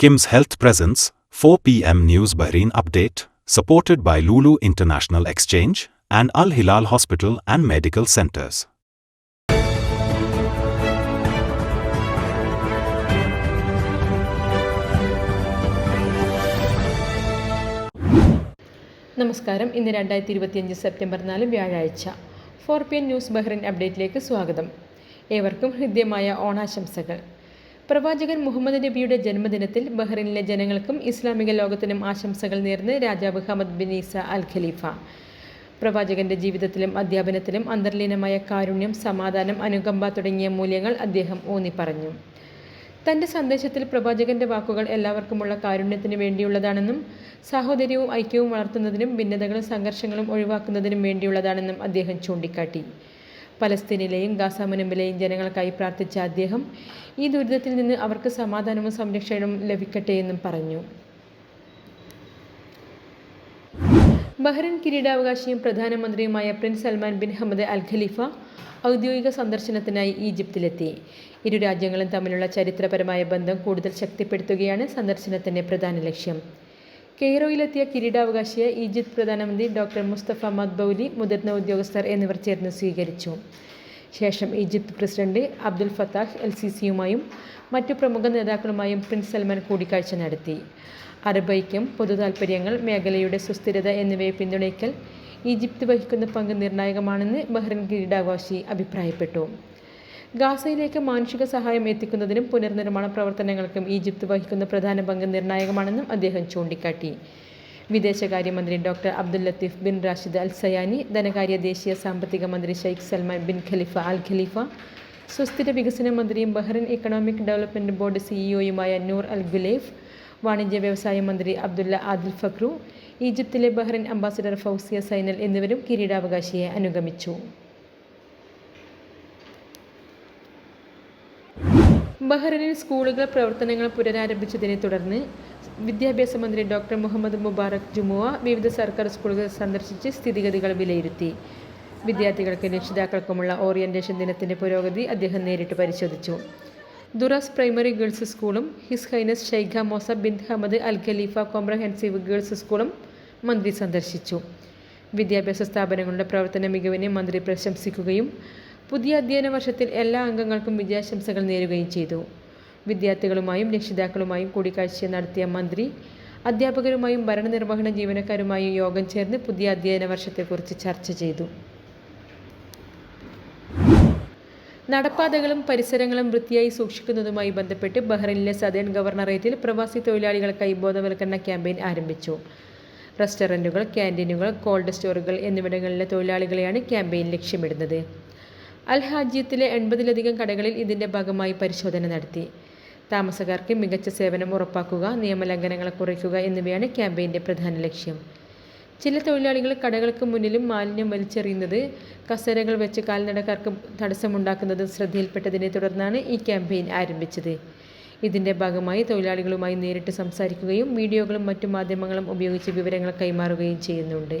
Kim's Health Presence, 4 p.m. News Bahrain Update, supported by Lulu International Exchange and Al Hilal Hospital and Medical Centers. നമസ്കാരം ഇന്ന് രണ്ടായിരത്തി ഇരുപത്തിയഞ്ച് September നാല് വ്യാഴാഴ്ച four P N news Bahrain അപ്ഡേറ്റിലേക്ക് സ്വാഗതം ഏവർക്കും ഹൃദ്യമായ ഓണാശംസകൾ പ്രവാചകൻ മുഹമ്മദ് നബിയുടെ ജന്മദിനത്തിൽ ബഹ്റിനിലെ ജനങ്ങൾക്കും ഇസ്ലാമിക ലോകത്തിനും ആശംസകൾ നേർന്ന് രാജാവ് Hamad bin Isa Al Khalifa. പ്രവാചകന്റെ ജീവിതത്തിലും അധ്യാപനത്തിലും അന്തർലീനമായ കാരുണ്യം സമാധാനം അനുകമ്പ തുടങ്ങിയ മൂല്യങ്ങൾ അദ്ദേഹം ഊന്നി പറഞ്ഞു. തന്റെ സന്ദേശത്തിൽ പ്രവാചകന്റെ വാക്കുകൾ എല്ലാവർക്കുമുള്ള കാരുണ്യത്തിന് വേണ്ടിയുള്ളതാണെന്നും സാഹോദര്യവും ഐക്യവും വളർത്തുന്നതിനും ഭിന്നതകളും സംഘർഷങ്ങളും ഒഴിവാക്കുന്നതിനും വേണ്ടിയുള്ളതാണെന്നും അദ്ദേഹം ചൂണ്ടിക്കാട്ടി. പലസ്തീനിലെയും ഗാസ മുനമ്പിലെയും ജനങ്ങൾക്കായി പ്രാർത്ഥിച്ച അദ്ദേഹം ഈ ദുരിതത്തിൽ നിന്ന് അവർക്ക് സമാധാനവും സംരക്ഷണവും ലഭിക്കട്ടെ എന്നും പറഞ്ഞു. ബഹ്റിൻ കിരീടാവകാശിയും പ്രധാനമന്ത്രിയുമായ prince Salman bin Hamad Al Khalifa ഔദ്യോഗിക സന്ദർശനത്തിനായി ഈജിപ്തിലെത്തി. ഇരു രാജ്യങ്ങളും തമ്മിലുള്ള ചരിത്രപരമായ ബന്ധം കൂടുതൽ ശക്തിപ്പെടുത്തുകയാണ് സന്ദർശനത്തിന്റെ പ്രധാന ലക്ഷ്യം. കെയ്റോയിലെത്തിയ കിരീടാവകാശിയെ ഈജിപ്ത് പ്രധാനമന്ത്രി ഡോക്ടർ മുസ്തഫ മദ്ബൌലി മുതിർന്ന ഉദ്യോഗസ്ഥർ എന്നിവർ ചേർന്ന് സ്വീകരിച്ചു. ശേഷം Egypt president Abdel Fattah El C സിയുമായും മറ്റു പ്രമുഖ നേതാക്കളുമായും പ്രിൻസ് സൽമാൻ കൂടിക്കാഴ്ച നടത്തി. അറബ് ഐക്യം പൊതുതാൽപര്യങ്ങൾ മേഖലയുടെ സുസ്ഥിരത എന്നിവയെ പിന്തുണയ്ക്കൽ ഈജിപ്ത് വഹിക്കുന്ന പങ്ക് നിർണായകമാണെന്ന് ബഹ്റിൻ കിരീടാവകാശി അഭിപ്രായപ്പെട്ടു. ഗാസയിലേക്ക് മാനുഷിക സഹായം എത്തിക്കുന്നതിനും പുനർനിർമ്മാണ പ്രവർത്തനങ്ങൾക്കും ഈജിപ്ത് വഹിക്കുന്ന പ്രധാന പങ്ക് നിർണായകമാണെന്നും അദ്ദേഹം ചൂണ്ടിക്കാട്ടി. വിദേശകാര്യമന്ത്രി doctor Abdul Latif bin Rashid Al Zayani ധനകാര്യ ദേശീയ സാമ്പത്തിക മന്ത്രി Sheikh Salman bin Khalifa Al Khalifa സുസ്ഥിര വികസന മന്ത്രിയും ബഹ്റിൻ ഇക്കണോമിക് ഡെവലപ്മെന്റ് ബോർഡ് സിഇഒയുമായ നൂർ അൽ ഗുലേഫ് വാണിജ്യ വ്യവസായ മന്ത്രി അബ്ദുല്ല ആദിൽ ഫക്രു ഈജിപ്തിലെ ബഹ്റിൻ അംബാസിഡർ ഫൗസിയ സൈനൽ എന്നിവരും കിരീടാവകാശിയെ അനുഗമിച്ചു. ബഹ്റിനിൽ സ്കൂളുകൾ പ്രവർത്തനങ്ങൾ പുനരാരംഭിച്ചതിനെ തുടർന്ന് വിദ്യാഭ്യാസ മന്ത്രി ഡോക്ടർ മുഹമ്മദ് മുബാറക് ജുമുവ വിവിധ സർക്കാർ സ്കൂളുകൾ സന്ദർശിച്ച് സ്ഥിതിഗതികൾ വിലയിരുത്തി. വിദ്യാർത്ഥികൾക്കും രക്ഷിതാക്കൾക്കുമുള്ള ഓറിയന്റേഷൻ ദിനത്തിന്റെ പുരോഗതി അദ്ദേഹം നേരിട്ട് പരിശോധിച്ചു. ദുറാസ് പ്രൈമറി ഗേൾസ് സ്കൂളും His Highness Shaikha Mozah bin Hamad Al Khalifa comprehensive girls സ്കൂളും മന്ത്രി സന്ദർശിച്ചു. വിദ്യാഭ്യാസ സ്ഥാപനങ്ങളുടെ പ്രവർത്തന മികവിനെ മന്ത്രി പ്രശംസിക്കുകയും പുതിയ അധ്യയന വർഷത്തിൽ എല്ലാ അംഗങ്ങൾക്കും വിജയാശംസകൾ നേരുകയും ചെയ്തു. വിദ്യാർത്ഥികളുമായും രക്ഷിതാക്കളുമായും കൂടിക്കാഴ്ച നടത്തിയ മന്ത്രി അധ്യാപകരുമായും ഭരണനിർവഹണ ജീവനക്കാരുമായും യോഗം ചേർന്ന് പുതിയ അധ്യയന വർഷത്തെക്കുറിച്ച് ചർച്ച ചെയ്തു. നടപ്പാതകളും പരിസരങ്ങളും വൃത്തിയായി സൂക്ഷിക്കുന്നതുമായി ബന്ധപ്പെട്ട് ബഹ്റൈനിലെ സദേൺ ഗവർണറേറ്റിൽ പ്രവാസി തൊഴിലാളികൾക്കായി ബോധവൽക്കരണ ക്യാമ്പയിൻ ആരംഭിച്ചു. റെസ്റ്റോറന്റുകൾ ക്യാന്റീനുകൾ കോൾഡ് സ്റ്റോറുകൾ എന്നിവിടങ്ങളിലെ തൊഴിലാളികളെയാണ് ക്യാമ്പയിൻ ലക്ഷ്യമിടുന്നത്. അൽ ഹാജിയത്തിലെ എൺപതിലധികം കടകളിൽ ഇതിന്റെ ഭാഗമായി പരിശോധന നടത്തി. താമസക്കാർക്ക് മികച്ച സേവനം ഉറപ്പാക്കുക നിയമലംഘനങ്ങളെ കുറയ്ക്കുക എന്നിവയാണ് ക്യാമ്പയിന്റെ പ്രധാന ലക്ഷ്യം. ചില തൊഴിലാളികൾ കടകൾക്ക് മുന്നിലും മാലിന്യം വലിച്ചെറിയുന്നത് കസേരകൾ വെച്ച് കാൽനടക്കാർക്ക് തടസ്സമുണ്ടാക്കുന്നത് ശ്രദ്ധയിൽപ്പെട്ടതിനെ തുടർന്നാണ് ഈ ക്യാമ്പയിൻ ആരംഭിച്ചത്. ഇതിന്റെ ഭാഗമായി തൊഴിലാളികളുമായി നേരിട്ട് സംസാരിക്കുകയും വീഡിയോകളും മറ്റു മാധ്യമങ്ങളും ഉപയോഗിച്ച് വിവരങ്ങൾ കൈമാറുകയും ചെയ്യുന്നുണ്ട്.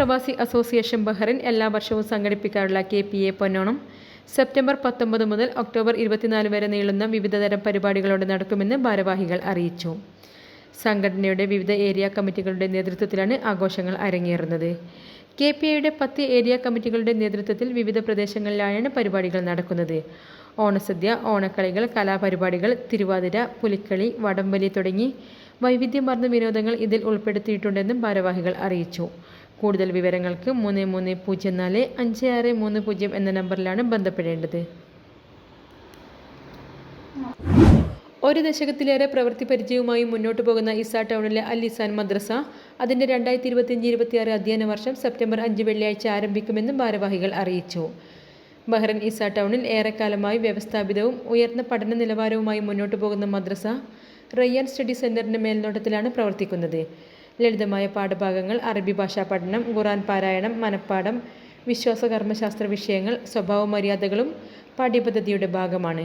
പ്രവാസി അസോസിയേഷൻ ബഹ്റിൻ എല്ലാ വർഷവും സംഘടിപ്പിക്കാറുള്ള K P A Ponnonam. September പത്തൊമ്പത് മുതൽ ഒക്ടോബർ ഇരുപത്തിനാല് വരെ നീളുന്ന വിവിധതരം പരിപാടികളോടെ നടക്കുമെന്ന് ഭാരവാഹികൾ അറിയിച്ചു. സംഘടനയുടെ വിവിധ ഏരിയ കമ്മിറ്റികളുടെ നേതൃത്വത്തിലാണ് ആഘോഷങ്ങൾ അരങ്ങേറുന്നത്. കെ പി ഐയുടെ പത്ത് ഏരിയ കമ്മിറ്റികളുടെ നേതൃത്വത്തിൽ വിവിധ പ്രദേശങ്ങളിലായാണ് പരിപാടികൾ നടക്കുന്നത്. ഓണസദ്യ ഓണക്കളികൾ കലാപരിപാടികൾ തിരുവാതിര പുലിക്കളി വടംവലി തുടങ്ങി വൈവിധ്യമാർന്ന വിനോദങ്ങൾ ഇതിൽ ഉൾപ്പെടുത്തിയിട്ടുണ്ടെന്നും ഭാരവാഹികൾ അറിയിച്ചു. കൂടുതൽ വിവരങ്ങൾക്ക് മൂന്ന് മൂന്ന് പൂജ്യം നാല് അഞ്ച് ആറ് മൂന്ന് പൂജ്യം എന്ന നമ്പറിലാണ് ബന്ധപ്പെടേണ്ടത്. ഒരു ദശകത്തിലേറെ പ്രവൃത്തി പരിചയവുമായി മുന്നോട്ട് പോകുന്ന ഇസ ടൗണിലെ അൽ ഇസാൻ മദ്രസ അതിന്റെ രണ്ടായിരത്തി ഇരുപത്തിയഞ്ച് ഇരുപത്തിയാറ് അധ്യയന വർഷം സെപ്റ്റംബർ അഞ്ച് വെള്ളിയാഴ്ച ആരംഭിക്കുമെന്നും ഭാരവാഹികൾ അറിയിച്ചു. ബഹ്റൻ ഇസ ടൗണിൽ ഏറെക്കാലമായി വ്യവസ്ഥാപിതവും ഉയർന്ന പഠന നിലവാരവുമായി മുന്നോട്ട് പോകുന്ന മദ്രസ റയ്യാൻ സ്റ്റഡി സെന്ററിന്റെ മേൽനോട്ടത്തിലാണ് പ്രവർത്തിക്കുന്നത്. ലളിതമായ പാഠഭാഗങ്ങൾ അറബി ഭാഷാ പഠനം ഖുറാൻ പാരായണം മനഃപ്പാഠം വിശ്വാസ കർമ്മശാസ്ത്ര വിഷയങ്ങൾ സ്വഭാവ മര്യാദകളും പാഠ്യപദ്ധതിയുടെ ഭാഗമാണ്.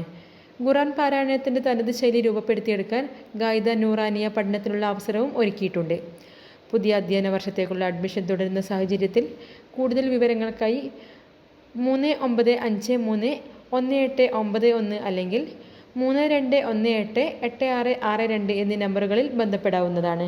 ഖുറാൻ പാരായണത്തിന്റെ തനത് ശൈലി രൂപപ്പെടുത്തിയെടുക്കാൻ ഗായിദ നൂറാനിയ പഠനത്തിനുള്ള അവസരവും ഒരുക്കിയിട്ടുണ്ട്. പുതിയ അധ്യയന വർഷത്തേക്കുള്ള അഡ്മിഷൻ തുടരുന്ന സാഹചര്യത്തിൽ കൂടുതൽ വിവരങ്ങൾക്കായി മൂന്ന് ഒമ്പത് അഞ്ച് മൂന്ന് ഒന്ന് എട്ട് ഒമ്പത് ഒന്ന് അല്ലെങ്കിൽ മൂന്ന് രണ്ട് ഒന്ന് എട്ട് എട്ട് ആറ് ആറ് രണ്ട് എന്നീ നമ്പറുകളിൽ ബന്ധപ്പെടാവുന്നതാണ്.